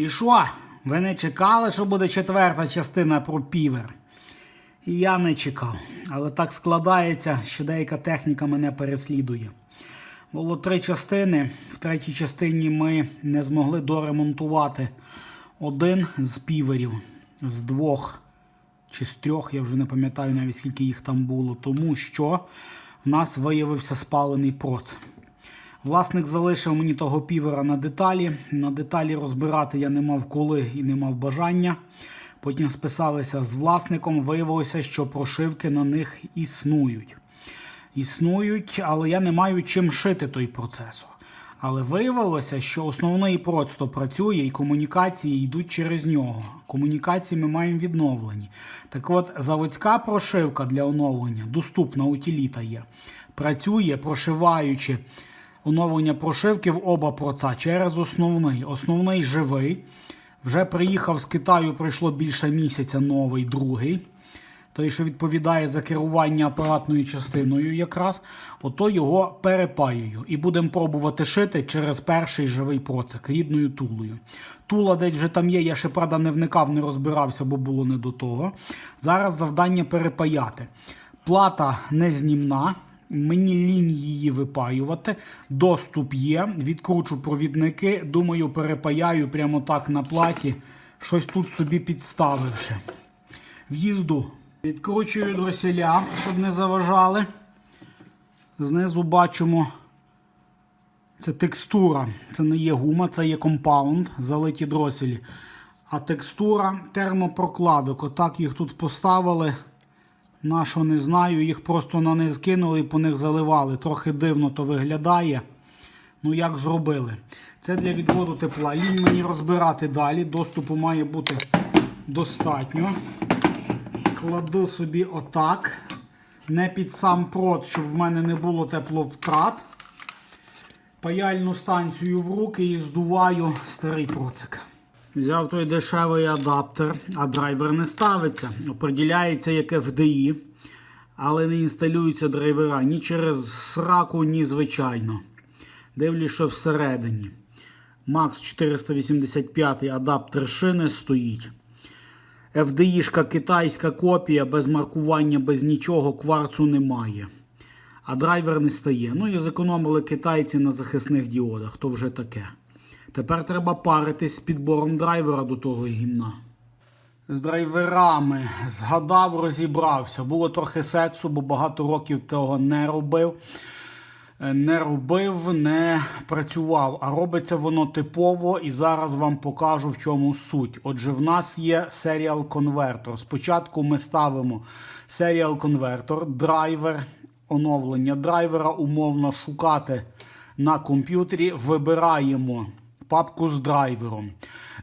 І що? Ви не чекали, що буде четверта частина про півер? І я не чекав. Але так складається, що деяка техніка мене переслідує. Було три частини. В третій частині ми не змогли доремонтувати один з піверів з двох чи з трьох, я вже не пам'ятаю навіть скільки їх там було, тому що в нас виявився спалений проц. Власник залишив мені того півера на деталі. На деталі розбирати я не мав коли і не мав бажання. Потім списалися з власником, виявилося, що прошивки на них існують. Існують, але я не маю чим шити той процесор. Але виявилося, що основний просто працює і комунікації йдуть через нього. Комунікації ми маємо відновлені. Так от, заводська прошивка для оновлення доступна утиліта є. Працює, прошиваючи оновлення прошивки в оба проца через основний. Основний живий. Вже приїхав з Китаю, пройшло більше місяця новий другий. Той, що відповідає за керування апаратною частиною, якраз, ото його перепаюю. І будемо пробувати шити через перший живий процик рідною тулою. Тула десь вже там є, я ще правда не вникав, не розбирався, бо було не до того. Зараз завдання перепаяти. Плата незнімна. Мені лінь її випаювати. Доступ є. Відкручу провідники. Думаю, перепаяю прямо так на платі. Щось тут собі підставивши. В'їзду. Відкручую дроселя, щоб не заважали. Знизу бачимо. Це текстура. Це не є гума, це є компаунд, залиті дроселі. А текстура термопрокладок. Отак їх тут поставили. На не знаю, їх просто на них кинули і по них заливали. Трохи дивно то виглядає. Ну, як зробили. Це для відводу тепла. Лінь мені розбирати далі. Доступу має бути достатньо. Кладу собі отак. Не під сам прот, щоб в мене не було тепловтрат. Паяльну станцію в руки і здуваю старий процик. Взяв той дешевий адаптер, а драйвер не ставиться. Оприділяється як FDI, але не інсталюються драйвера ні через сраку, ні звичайно. Дивлюсь, що всередині. Max 485 адаптер шини стоїть. FDI-шка китайська копія, без маркування, без нічого, кварцу немає. А драйвер не стає. Ну і зекономили китайці на захисних діодах, то вже таке. Тепер треба паритись з підбором драйвера до того гімна. З драйверами згадав, розібрався. Було трохи сексу, бо багато років того не робив. Е, Не робив, не працював, а робиться воно типово, і зараз вам покажу в чому суть. Отже, в нас є серіал конвертор. Спочатку ми ставимо серіал конвертор, драйвер, оновлення драйвера, умовно шукати на комп'ютері, вибираємо папку з драйвером.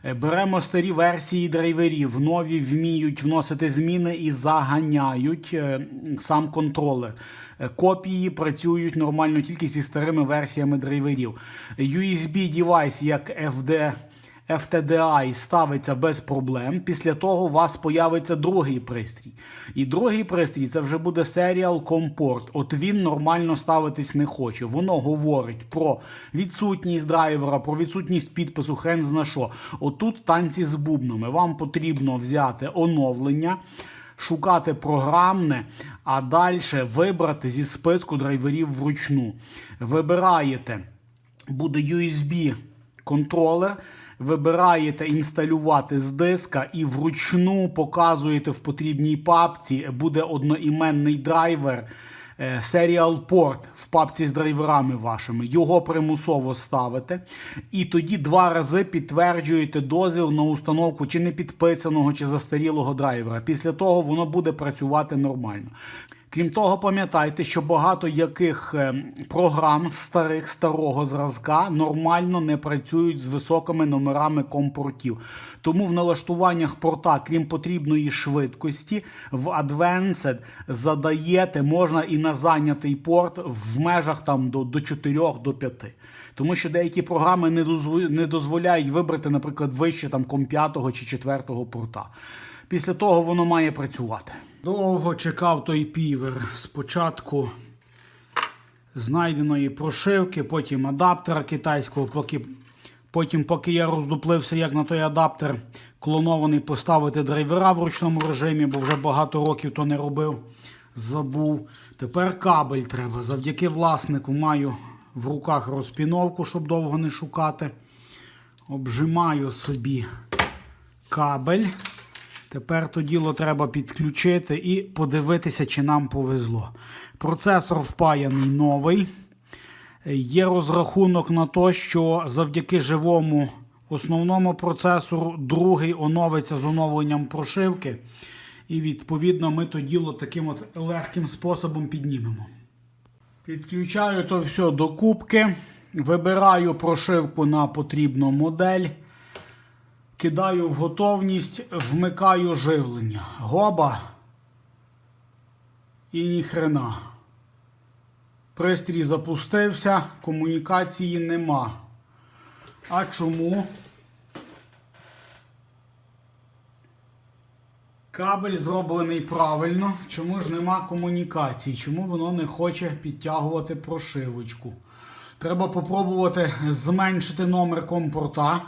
Е, Беремо старі версії драйверів, нові вміють вносити зміни і заганяють е, сам контролер. Е, Копії працюють нормально тільки зі старими версіями драйверів. USB девайс як FD, FTDI ставиться без проблем. Після того у вас появиться другий пристрій. І другий пристрій це вже буде Serial Comport. От він нормально ставитись не хоче. Воно говорить про відсутність драйвера, про відсутність підпису, хрен зна що. Отут танці з бубнами. Вам потрібно взяти оновлення. Шукати програмне, а далі вибрати зі списку драйверів вручну. Вибираєте, буде USB контролер. Вибираєте інсталювати з диска і вручну показуєте в потрібній папці. Буде одноіменний драйвер. е, Serial Port в папці з драйверами вашими. Його примусово ставите. І тоді два рази підтверджуєте дозвіл на установку чи не підписаного, чи застарілого драйвера. Після того воно буде працювати нормально. Крім того, пам'ятайте, що багато яких е, програм старих старого зразка нормально не працюють з високими номерами компортів. Тому в налаштуваннях порта, крім потрібної швидкості, в Advanced задаєте можна і на зайнятий порт в межах там до, до 4 до 5. Тому що деякі програми не дозво- не дозволяють вибрати, наприклад, вище там ком 5 чи 4 порта. Після того воно має працювати. Довго чекав той півер. Спочатку знайденої прошивки, потім адаптера китайського, поки Потім, поки я роздуплився, як на той адаптер клонований поставити драйвера в ручному режимі, бо вже багато років то не робив. Забув. Тепер кабель треба. Завдяки власнику маю в руках розпіновку, щоб довго не шукати. Обжимаю собі кабель. Тепер то діло треба підключити і подивитися, чи нам повезло. Процесор впаяний новий. Є розрахунок на те, що завдяки живому основному процесору другий оновиться з оновленням прошивки. І відповідно ми то діло таким от легким способом піднімемо. Підключаю то все до кубки, вибираю прошивку на потрібну модель, кидаю в готовність, вмикаю живлення. Гоба і ніхрена. Пристрій запустився, комунікації нема. А чому? Кабель зроблений правильно. Чому ж нема комунікації? Чому воно не хоче підтягувати прошивочку? Треба попробувати зменшити номер компорта.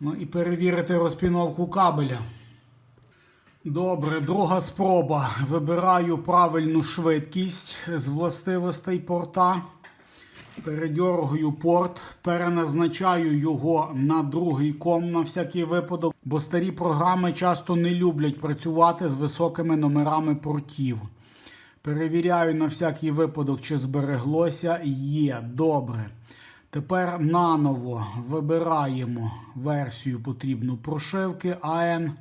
Ну і перевірити розпіновку кабеля. Добре, друга спроба. Вибираю правильну швидкість з властивостей порта. Передьоргую порт, переназначаю його на другий ком на всякий випадок, бо старі програми часто не люблять працювати з високими номерами портів. Перевіряю на всякий випадок, чи збереглося. Є. Добре. Тепер наново вибираємо версію потрібну прошивки AN.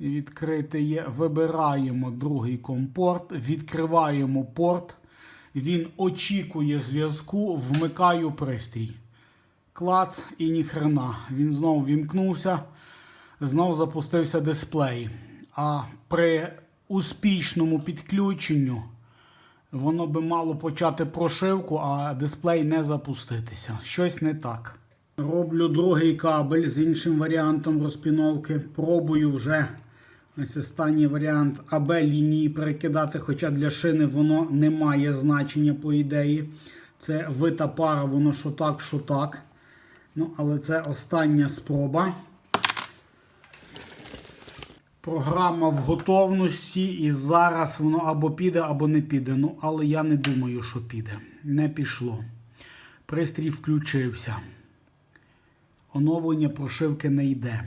Відкрити є. Вибираємо другий компорт, відкриваємо порт. Він очікує зв'язку, вмикаю пристрій. Клац і ніхрена. Він знову вімкнувся, знову запустився дисплей. А при успішному підключенню воно би мало почати прошивку, а дисплей не запуститися. Щось не так. Роблю другий кабель з іншим варіантом розпіновки. Пробую вже ось останній варіант АБ лінії перекидати, хоча для шини воно не має значення, по ідеї. Це вита пара, воно що так, що так. Ну, але це остання спроба. Програма в готовності, і зараз воно або піде, або не піде. Ну, але я не думаю, що піде. Не пішло. Пристрій включився. Оновлення прошивки не йде.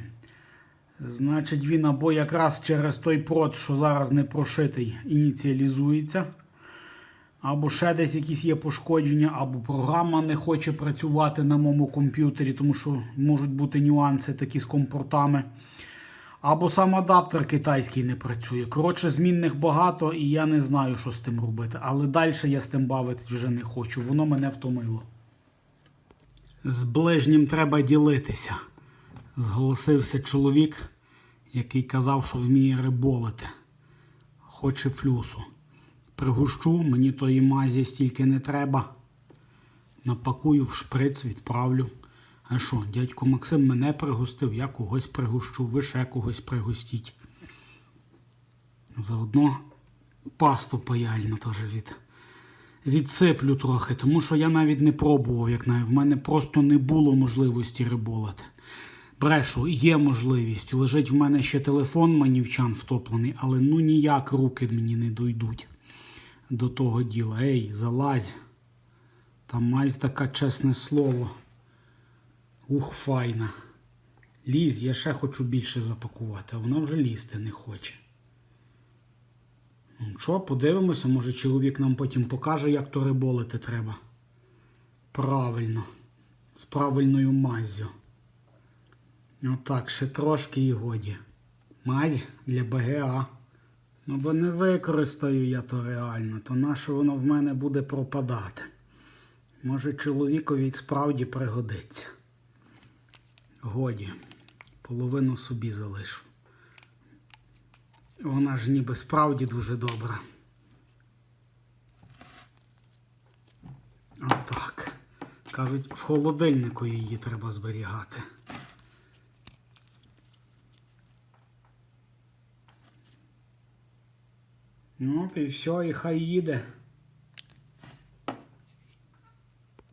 Значить, він або якраз через той прот, що зараз не прошитий, ініціалізується. Або ще десь якісь є пошкодження, або програма не хоче працювати на моєму комп'ютері, тому що можуть бути нюанси такі з компортами. Або сам адаптер китайський не працює. Коротше, змінних багато, і я не знаю, що з тим робити. Але далі я з тим бавитись вже не хочу. Воно мене втомило. З ближнім треба ділитися. Зголосився чоловік, який казав, що вміє риболити. Хоче флюсу. Пригущу, мені тої мазі стільки не треба. Напакую в шприц, відправлю. А що, дядько Максим мене пригостив, я когось пригощу, ви ще когось пригостіть. Заодно пасту паяльну теж від, відсиплю трохи, тому що я навіть не пробував, як навіть в мене просто не було можливості риболити. Брешу, є можливість. Лежить в мене ще телефон манівчан втоплений, але ну ніяк руки мені не дойдуть до того діла. Ей, залазь. Там майсь така чесне слово. Ух, файна. Лізь, я ще хочу більше запакувати, а вона вже лізти не хоче. Ну що, подивимося, може чоловік нам потім покаже, як то риболити треба. Правильно. З правильною маззю. Отак, ще трошки і годі. Мазь для БГА. Ну, бо не використаю я то реально, то наше воно в мене буде пропадати. Може, чоловікові справді пригодиться. Годі, половину собі залишу. Вона ж ніби справді дуже добра. Отак. Кажуть, в холодильнику її треба зберігати. Ну, і все, і хай їде.